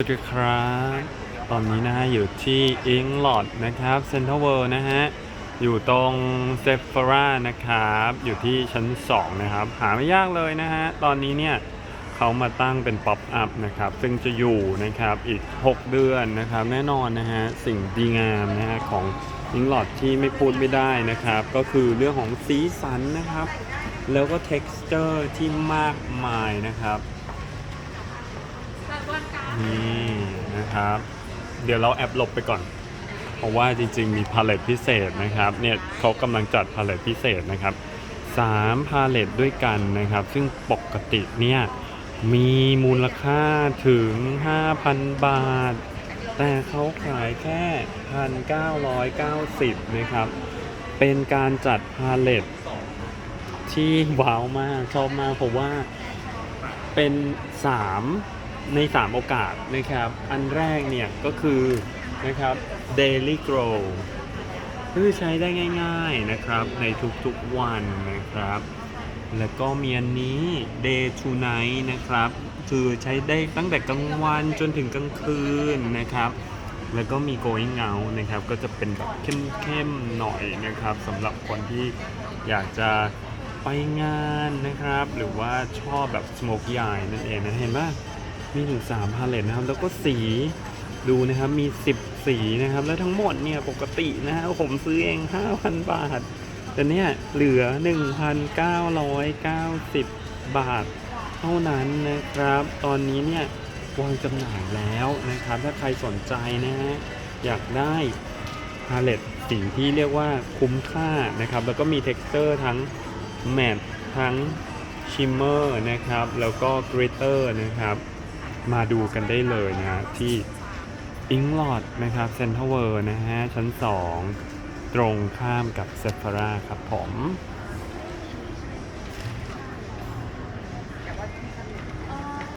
สวัสดีครับ ตอนนี้นะฮะอยู่ที่อิงลอดนะครับเซ็นทรัลเวิลด์นะฮะ อยู่ตรงเซฟ h รานะครับ อยู่ที่ชั้น 2 นะครับ หาไม่ยากเลยนะฮะ ตอนนี้เนี่ยเขามาตั้งเป็นป๊อปอัพนะครับ ซึ่งจะอยู่นะครับอีก 6 เดือนนะครับ แน่นอนนะฮะ สิ่งดีงามนะฮะของอิงลอดที่ไม่พูดไม่ได้นะครับ ก็คือเรื่องของสีสันนะครับ แล้วก็ texture ที่มากมายนะครับ นี่นะครับ เดี๋ยวเราแอบหลบไปก่อน เพราะว่าจริงๆมีพาเลตพิเศษนะครับ เนี่ยเขากำลังจัดพาเลตพิเศษนะครับ3พาเลตด้วยกันนะครับ ซึ่งปกติเนี่ยมีมูลค่าถึง 5,000 บาท แต่เขาขายแค่ 1,990 นะครับ เป็นการจัดพาเลตที่ว้าวมาก ชอบมากเพราะว่าเป็น 3 ใน 3 โอกาสนะครับ อันแรกเนี่ยก็คือนะครับ Daily Grow คือใช้ได้ง่าย ๆนะครับในทุกๆวันนะครับ แล้วก็มีอันนี้ Day to Night นะครับ คือใช้ได้ตั้งแต่กลางวันจนถึงกลางคืนนะครับ แล้วก็มี going out นะครับ ก็จะเป็นแบบเข้มๆหน่อยนะครับสำหรับคนที่อยากจะไปงานนะครับ หรือว่าชอบแบบ smoke ใหญ่นั่นเองนะเห็นป่ะมี มีถึง3พาเลตนะครับ แล้วก็สีดูนะครับมี10สีนะครับ แล้วทั้งหมดเนี่ยปกตินะฮะผมซื้อเอง5,000บาท แต่เนี่ยเหลือ1,990บาทเท่านั้นนะครับ ตอนนี้เนี่ยวางจำหน่ายแล้วนะครับ ถ้าใครสนใจนะฮะอยากได้พาเลตสีที่เรียกว่าคุ้มค่านะครับ แล้วก็มี t e x t อร์ทั้งแมตทั้งชิมเมอร์นะครับ แล้วก็กริตเตอร์นะครับ มาดูกันได้เลยนะฮะที่อิงลอดนะครับเซ็นทรัลเวิร์นะฮะชั้น 2 ตรงข้ามกับเซฟาราครับผม